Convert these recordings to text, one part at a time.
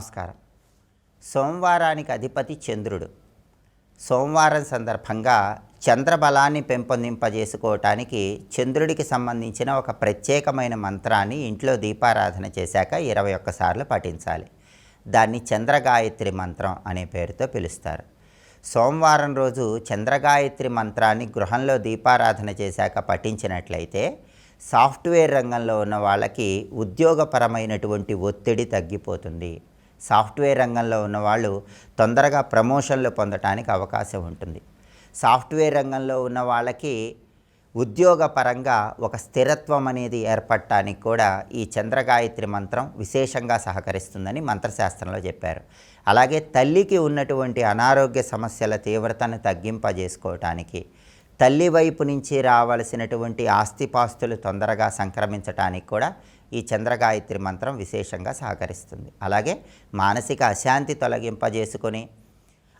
నమస్కారం. సోమవారానికి అధిపతి చంద్రుడు. సోమవారం సందర్భంగా చంద్రబలాన్ని పెంపొందింపజేసుకోవటానికి చంద్రుడికి సంబంధించిన ఒక ప్రత్యేకమైన మంత్రాన్ని ఇంట్లో దీపారాధన చేశాక ఇరవై ఒక్కసార్లు పఠించాలి. దాన్ని చంద్రగాయత్రి మంత్రం అనే పేరుతో పిలుస్తారు. సోమవారం రోజు చంద్రగాయత్రి మంత్రాన్ని గృహంలో దీపారాధన చేశాక పఠించినట్లయితే సాఫ్ట్వేర్ రంగంలో ఉన్న వాళ్ళకి ఉద్యోగపరమైనటువంటి ఒత్తిడి తగ్గిపోతుంది. సాఫ్ట్వేర్ రంగంలో ఉన్న వాళ్ళు తొందరగా ప్రమోషన్లు పొందటానికి అవకాశం ఉంటుంది. సాఫ్ట్వేర్ రంగంలో ఉన్న వాళ్ళకి ఉద్యోగపరంగా ఒక స్థిరత్వం అనేది ఏర్పడటానికి కూడా ఈ చంద్రగాయత్రి మంత్రం విశేషంగా సహకరిస్తుందని మంత్రశాస్త్రంలో చెప్పారు. అలాగే తల్లికి ఉన్నటువంటి అనారోగ్య సమస్యల తీవ్రతను తగ్గింపజేసుకోవటానికి తల్లి వైపు నుంచి రావలసినటువంటి ఆస్తిపాస్తులు తొందరగా సంక్రమించటానికి కూడా ఈ చంద్రగాయత్రి మంత్రం విశేషంగా సహకరిస్తుంది. అలాగే మానసిక అశాంతి తొలగింపజేసుకొని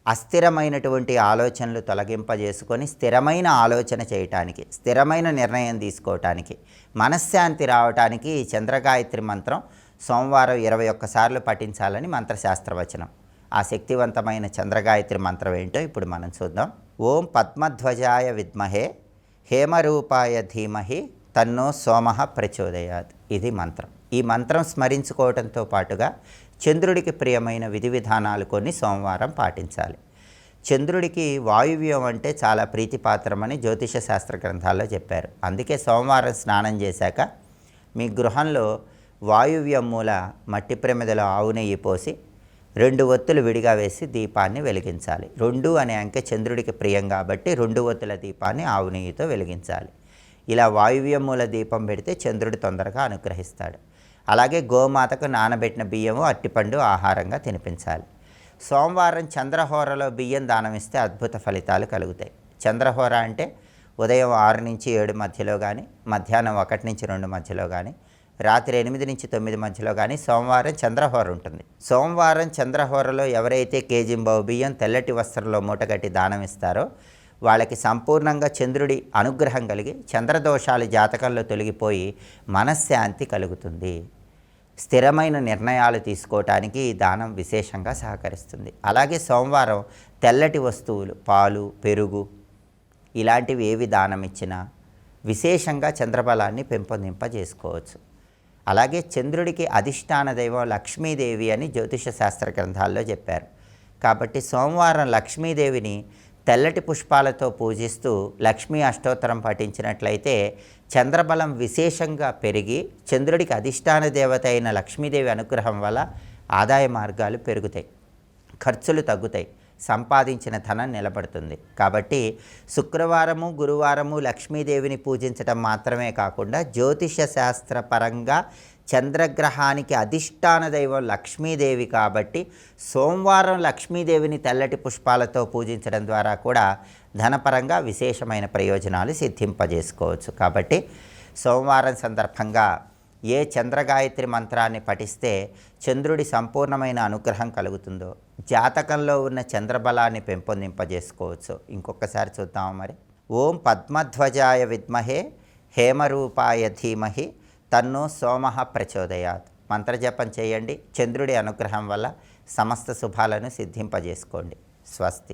అస్థిరమైనటువంటి ఆలోచనలు తొలగింపజేసుకొని స్థిరమైన ఆలోచన చేయటానికి స్థిరమైన నిర్ణయం తీసుకోవటానికి మనశ్శాంతి రావటానికి ఈ చంద్రగాయత్రి మంత్రం సోమవారం ఇరవై ఒక్కసార్లు పఠించాలని మంత్రశాస్త్రవచనం. ఆ శక్తివంతమైన చంద్రగాయత్రి మంత్రం ఏంటో ఇప్పుడు మనం చూద్దాం. ఓం పద్మధ్వజాయ విద్మహే హేమరూపాయ ధీమహి తన్నో సోమ ప్రచోదయాత్. ఇది మంత్రం. ఈ మంత్రం స్మరించుకోవడంతో పాటుగా చంద్రుడికి ప్రియమైన విధి విధానాలు కొన్ని సోమవారం పాటించాలి. చంద్రుడికి వాయువ్యం అంటే చాలా ప్రీతిపాత్రమని జ్యోతిష శాస్త్ర గ్రంథాల్లో చెప్పారు. అందుకే సోమవారం స్నానం చేశాక మీ గృహంలో వాయువ్యం మూల మట్టి ప్రమిదలో ఆవు నెయ్యి పోసి రెండు ఒత్తులు విడిగా వేసి దీపాన్ని వెలిగించాలి. రెండు అనే అంకె చంద్రుడికి ప్రియం కాబట్టి రెండు ఒత్తుల దీపాన్ని ఆవు నెయ్యితో వెలిగించాలి. ఇలా వాయువ్యమూల దీపం పెడితే చంద్రుడు తొందరగా అనుగ్రహిస్తాడు. అలాగే గోమాతకు నానబెట్టిన బియ్యము అట్టిపండు ఆహారంగా తినిపించాలి. సోమవారం చంద్రహోరలో బియ్యం దానం ఇస్తే అద్భుత ఫలితాలు కలుగుతాయి. చంద్రహోర అంటే ఉదయం ఆరు నుంచి ఏడు మధ్యలో కానీ మధ్యాహ్నం ఒకటి నుంచి రెండు మధ్యలో కానీ రాత్రి ఎనిమిది నుంచి తొమ్మిది మధ్యలో కానీ సోమవారం చంద్రహోర ఉంటుంది. సోమవారం చంద్రహోరలో ఎవరైతే కేజింబావు బియ్యం తెల్లటి వస్త్రంలో మూటగట్టి దానం ఇస్తారో వాళ్ళకి సంపూర్ణంగా చంద్రుడి అనుగ్రహం కలిగి చంద్రదోషాలు జాతకంలో తొలగిపోయి మనశ్శాంతి కలుగుతుంది. స్థిరమైన నిర్ణయాలు తీసుకోవటానికి ఈ దానం విశేషంగా సహకరిస్తుంది. అలాగే సోమవారం తెల్లటి వస్తువులు పాలు పెరుగు ఇలాంటివి ఏవి దానం ఇచ్చినా విశేషంగా చంద్రబలాన్ని పెంపొందింపజేసుకోవచ్చు. అలాగే చంద్రుడికి అధిష్టాన దైవం లక్ష్మీదేవి అని జ్యోతిష శాస్త్ర గ్రంథాల్లో చెప్పారు. కాబట్టి సోమవారం లక్ష్మీదేవిని తెల్లటి పుష్పాలతో పూజిస్తూ లక్ష్మీ అష్టోత్తరం పఠించినట్లయితే చంద్రబలం విశేషంగా పెరిగి చంద్రుడికి అధిష్టాన దేవత అయిన లక్ష్మీదేవి అనుగ్రహం వల్ల ఆదాయ మార్గాలు పెరుగుతాయి. ఖర్చులు తగ్గుతాయి. సంపాదించిన ధనం నిలబడుతుంది. కాబట్టి శుక్రవారము గురువారము లక్ష్మీదేవిని పూజించడం మాత్రమే కాకుండా జ్యోతిష శాస్త్ర పరంగా చంద్రగ్రహానికి అధిష్టాన దైవం లక్ష్మీదేవి కాబట్టి సోమవారం లక్ష్మీదేవిని తెల్లటి పుష్పాలతో పూజించడం ద్వారా కూడా ధనపరంగా విశేషమైన ప్రయోజనాలు సిద్ధింపజేసుకోవచ్చు. కాబట్టి సోమవారం సందర్భంగా ఏ చంద్రగాయత్రి మంత్రాన్ని పఠిస్తే చంద్రుడి సంపూర్ణమైన అనుగ్రహం కలుగుతుందో జాతకంలో ఉన్న చంద్రబలాన్ని పెంపొందింపజేసుకోవచ్చు. ఇంకొకసారి చూద్దాము మరి. ఓం పద్మధ్వజాయ విద్మహే హేమరూపాయ ధీమహి తన్ను సోమ ప్రచోదయాత్. మంత్రజపం చేయండి. చంద్రుడి అనుగ్రహం వల్ల సమస్త శుభాలను సిద్ధింపజేసుకోండి. స్వస్తి.